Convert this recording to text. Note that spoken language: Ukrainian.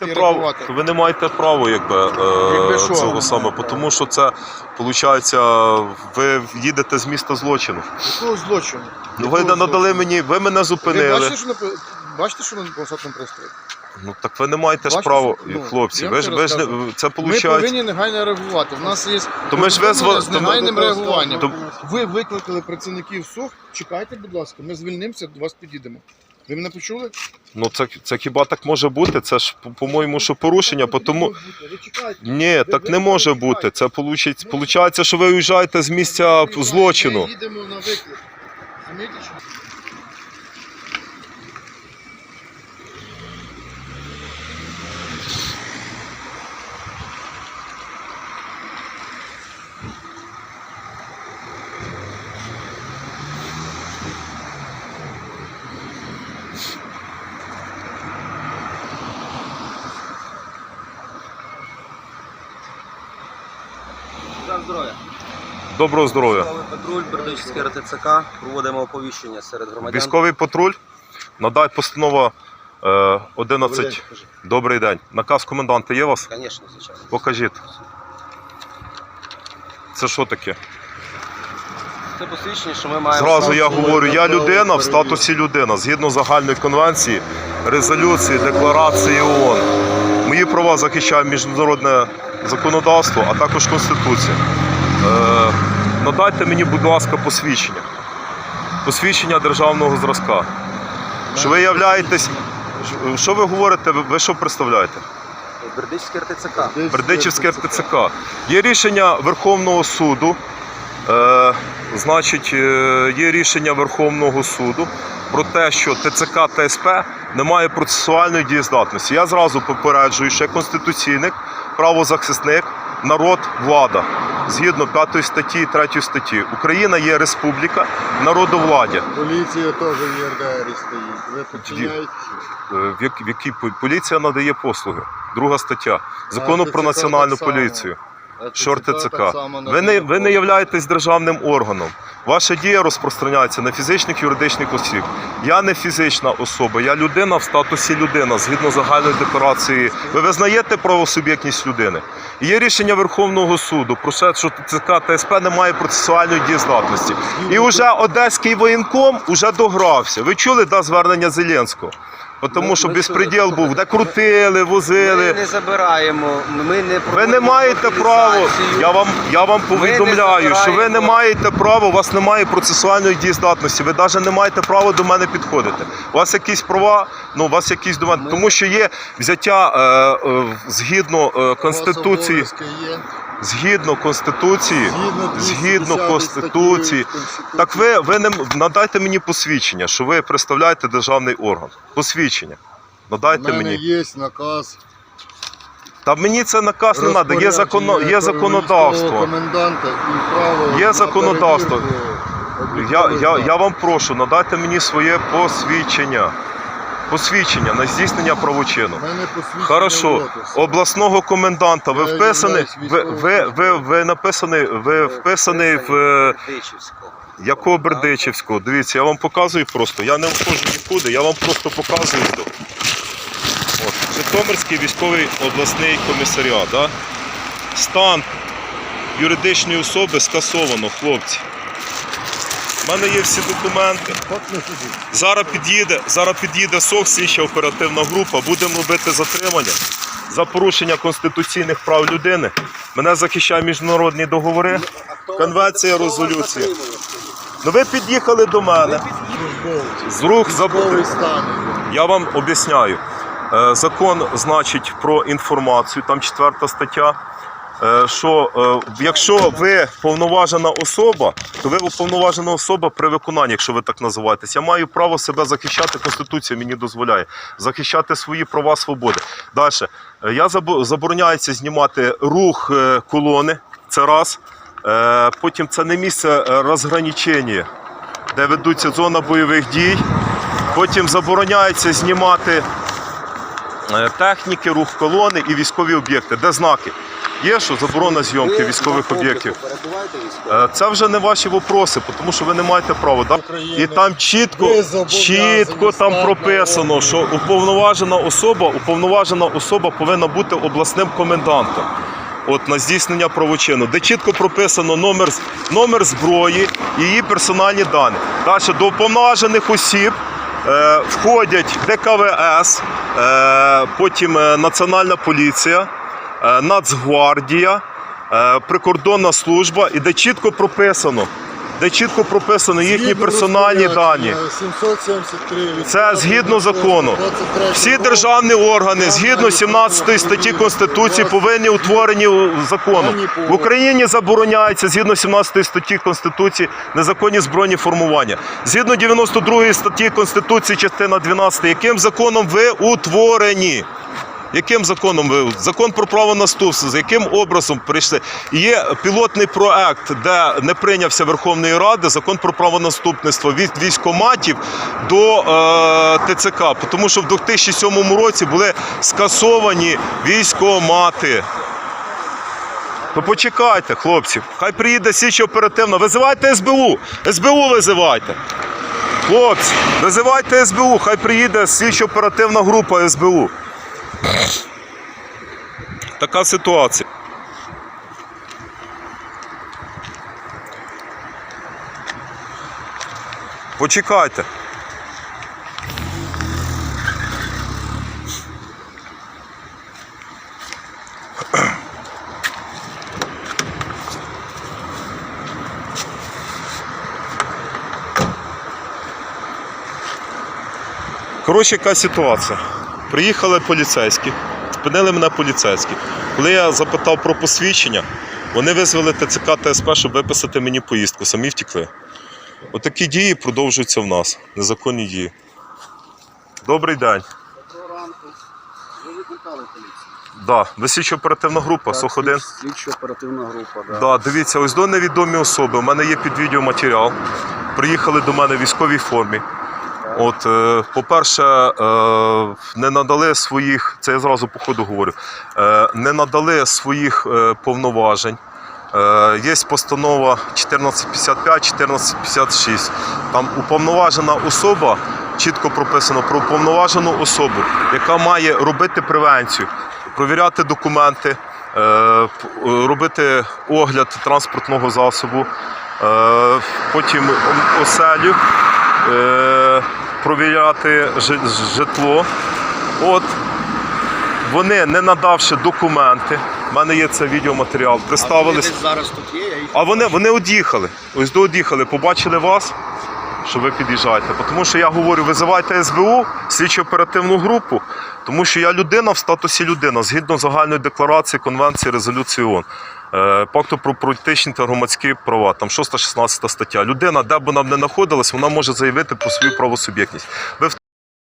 маєте право, ви не маєте права, якби, Якби е, цього саме, тому що це виходить, ви їдете з міста злочину. Якого злочину? Ну ви Якого надали злочину? мені, ви мене Ви зупинили. бачите, що на бачите, що на полосатому пристрої? Ну так ви не маєте ж права, ну, хлопці. Ви ж ви ж не- це Ми повинні негайно реагувати. У нас є То ми ж визва- з негайним реагуванням. то- Ви викликали працівників СОХ. Чекайте, будь ласка, ми звільнимося, до вас підійдемо. Ви мене почули? Ну це, це хіба так може бути? Це ж по- по-моєму, що порушення, по тому. Ні, так не може бути. Це получається, що ви уїжджаєте з місця злочину. Ми їдемо на виклик. Здоров'я. Доброго здоров'я. Військовий патруль, Бердичівський РТЦК. Проводимо оповіщення серед громадян. Військовий патруль. Надай постанова е, 11. Добрий день. Наказ коменданта є у вас? Звісно, звичайно. Покажіть. Це що таке? Це посвідчення, що ми маємо. Зразу я статус говорю, я на людина в статусі людина, згідно загальної конвенції, резолюції, декларації ООН. Мої права захищає міжнародне законодавство, а також Конституція. Е, надайте мені, будь ласка, посвідчення. Посвідчення державного зразка. Що ви являєтесь. Що ви говорите? Ви, що представляєте? Бердичівський РТЦК. Бердичівське РТЦК. Є рішення Верховного суду. Е, значить, е, є рішення Верховного суду про те, що ТЦК та СП не має процесуальної дієздатності. Я зразу попереджую, що я конституційник, правозахисник, народ, влада. Згідно 5 статті і 3 статті. Україна є республіка народовладдя. Поліція теж в ЄРДРі стоїть. Ви підчиняєтеся? Е, в як- в якій по- поліція надає послуги. Друга стаття закону А, про національну само. поліцію. РТЦК? так само Ви не, ви не являєтесь державним органом. Ваша дія розпространяється на фізичних юридичних осіб. Я не фізична особа, я людина в статусі людина згідно загальної декларації. Ви визнаєте правосуб'єктність людини? І є рішення Верховного суду про те, що ТЦК та СП не має процесуальної дієздатності. І вже одеський воєнком уже догрався. Ви чули да, звернення Зеленського? Тому що безпреділ був, де крутили, возили. Ми не забираємо. Ми не Ви не маєте права. Я вам, я вам повідомляю, що ви не маєте права, у вас немає процесуальної дієздатності. Ви навіть не маєте права до мене підходити. У вас якісь права, ну у вас якісь до мене, Ми- тому що є взяття е, е, згідно е, конституції. Згідно конституції, Згідно згідно 210 конституції. Так ви, ви не надайте мені посвідчення, що ви представляєте державний орган. Посвідчення. У мене мені. є наказ. Та мені це наказ не треба. Є, законо, є законодавство. коменданта і право Є на законодавство. перевірку Я, я, я вам прошу, надайте мені своє посвідчення. Посвідчення на здійснення правочину. Мене посвідчення Хорошо, обласного коменданта. Ви Я являюсь ви, ви, ви, ви написаний, ви вписаний в е, Бердичівського. якого Бердичівського. Дивіться, я вам показую просто. Я не входжу нікуди, я вам просто показую. От, Житомирський військовий обласний комісаріат. Да? Стан юридичної особи скасовано, хлопці. У мене є всі документи. Зараз під'їде, зараз під'їде СОК, слідча оперативна група. Будемо робити затримання за порушення конституційних прав людини. Мене захищає міжнародні договори. Конвенція, резолюція. Ну ви під'їхали до мене. З рук забули. Я вам об'ясняю. Е, Закон значить про інформацію, там четверта стаття. Е, Що е, якщо ви повноважена особа, то ви уповноважена особа при виконанні, якщо ви так називаєтесь. Я маю право себе захищати. Конституція мені дозволяє захищати свої права, свободи. Далі я забороняється знімати рух е, колони. Це раз. Е, Потім це не місце е, розграничення, де ведуться зона бойових дій. Потім забороняється знімати е, техніки, рух колони і військові об'єкти, де знаки. Є що заборона зйомки військових об'єктів. Е, Це вже не ваші вопроси, тому що ви не маєте права. України. І там чітко, чітко там прописано, що уповноважена особа, уповноважена особа повинна бути обласним комендантом. От на здійснення правочину, де чітко прописано номер, номер зброї і її персональні дані. Далі до уповноважених осіб е, входять ДКВС, е, потім е, Національна поліція, Нацгвардія, е, прикордонна служба, і де чітко прописано, де чітко прописано їхні Згідно персональні дані. розпорядження 773 Це згідно закону. Всі державні органи згідно 17 статті Конституції повинні утворені законом. В Україні забороняється згідно 17 статті Конституції незаконні збройні формування. Згідно 92 статті Конституції, частина 12, яким законом ви утворені? Яким законом ви закон про право наступства, з яким образом прийшли? Є пілотний проект, де не прийнявся Верховної Ради закон про правонаступництво від військоматів до е, ТЦК, тому що в 2007 році були скасовані військомати. То почекайте, хлопці, хай приїде слідчо оперативно. Визивайте СБУ. СБУ визивайте. Хлопці, визивайте СБУ, хай приїде слідчо оперативна група СБУ. Така ситуація. Почекайте. Коротше, яка ситуація. Приїхали поліцейські, спинили мене поліцейські. Коли я запитав про посвідчення, вони визвали ТЦК ТСП, щоб виписати мені поїздку, самі втекли. Отакі дії продовжуються в нас. Незаконні дії. Добрий день. Доброго ранку. Ви викликали поліцію? Да, ви слідчо оперативна група, СОХ-1. Слідчо оперативна група, да. Да, дивіться, ось до невідомі особи. У мене є під відео матеріал. Приїхали до мене в військовій формі. От, е, по-перше, е, не надали своїх, це я зразу по ходу говорю, е, не надали своїх повноважень. Є постанова 1455, 1456. Там уповноважена особа, чітко прописано про уповноважену особу, яка має робити превенцію, провіряти документи, робити огляд транспортного засобу, потім оселю, провіряти житло. От вони, не надавши документи, в мене є це відеоматеріал, представились. А вони зараз тут є, я їх А вони, вони од'їхали. Ось до од'їхали, побачили вас, що ви під'їжджаєте. Тому що я говорю, визивайте СБУ, слідчо оперативну групу, тому що я людина в статусі людина, згідно загальної декларації, конвенції, резолюції ООН. Е, Пакту про політичні та громадські права, там 6-16 стаття. Людина, де б вона не знаходилась, вона може заявити про свою правосуб'єктність.